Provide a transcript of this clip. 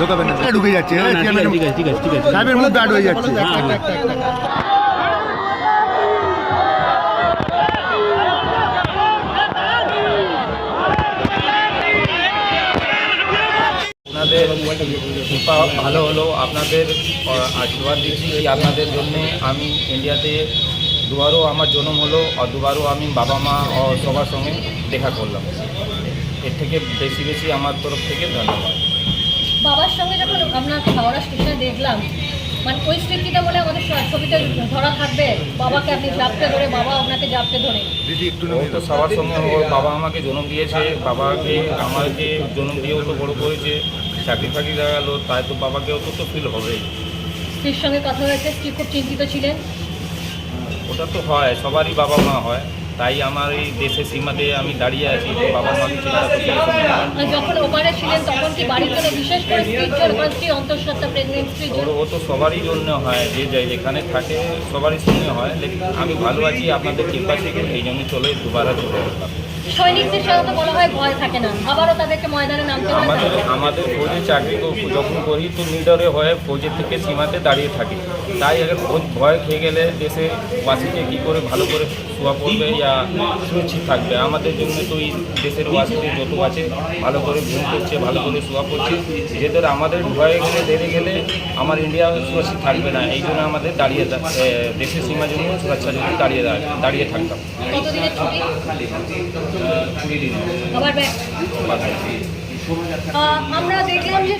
ঢোকাবেন না। ঢুকে যাচ্ছে। ঠিক আছে ঠিক আছে ঠিক আছে সাহেবের মুখ গার্ড হয়ে যাচ্ছে। হ্যাঁ, হ্যাঁ। আপনাদের কৃপা ভালো হলো। আপনাদের আশীর্বাদ দিচ্ছি। এই আপনাদের জন্যে আমি ইন্ডিয়াতে দুবারও আমার জন্ম হলো আর দুবারও আমি বাবা মা ও সবার সঙ্গে দেখা করলাম। এর থেকে বেশি বেশি আমার তরফ থেকে ধন্যবাদ। বাবার সঙ্গে যখন আপনাকে হাওড়া স্টেশনে দেখলাম মানে ওই স্মৃতিটা বলে আমাদের ছবিতে ধরা থাকবে। বাবাকে আপনি জাপতে ধরে বাবা আপনাকে জাপতে ধরে। দিদি একটু ও তো সবার সঙ্গে বাবা আমাকে জন্ম দিয়েছে বাবাকে আমাকে জন্ম দিয়েও তো বড় করেছে চাকরি ফাকরি লাগালো তাই তো বাবাকেও তো তো ফিল হবেই স্ত্রীর সঙ্গে কথা হয়েছে স্ত্রী খুব চিন্তিত ছিলেন। ওটা তো হয় সবারই বাবা মা হয়। তাই আমার এই দেশের সীমাতে আমি দাঁড়িয়ে আছি তো বাবা মাকে চিন্তা করতে যখন ওপারে ছিলেন তখন কি বাড়ির জন্য বিশেষ করে স্ত্রীর জন্য স্ত্রী অন্তঃসত্ত্বা প্রেগনেন্ট স্ত্রীর জন্য? ও তো সবারই জন্য হয় যে যাই যেখানে থাকে সবারই সঙ্গে হয়। লেকিন আমি ভালো আছি আপনাদের কৃপা থেকে এই জন্য চলে দুবারা চলে আসলাম সৈনিকদের সাধারণত বলা হয় ভয় থাকে না। আবারও তাদেরকে ময়দানে নামতে হলে আমাদের আমাদের ফৌজে চাকরি তো যখন করি তো নিডরে হয়ে ফৌজের থেকে সীমাতে দাঁড়িয়ে থাকি। তাই ভয় খেয়ে গেলে দেশে ওয়াসিকে কী করে ভালো করে শোয়া পড়বে ইয়া সুরক্ষিত থাকবে। আমাদের জন্য তো এই দেশের ওয়াসিতে যত আছে ভালো করে ঘুম করছে ভালো করে শোয়া পড়ছে যেদের আমাদের ভয়ে গেলে দেরে গেলে আমার ইন্ডিয়া সুরক্ষিত থাকবে না। এই জন্য আমাদের দাঁড়িয়ে দেশের সীমা জন্য সুরক্ষার জন্য দাঁড়িয়ে দাঁড়িয়ে থাকতাম। আমরা দেখলাম যে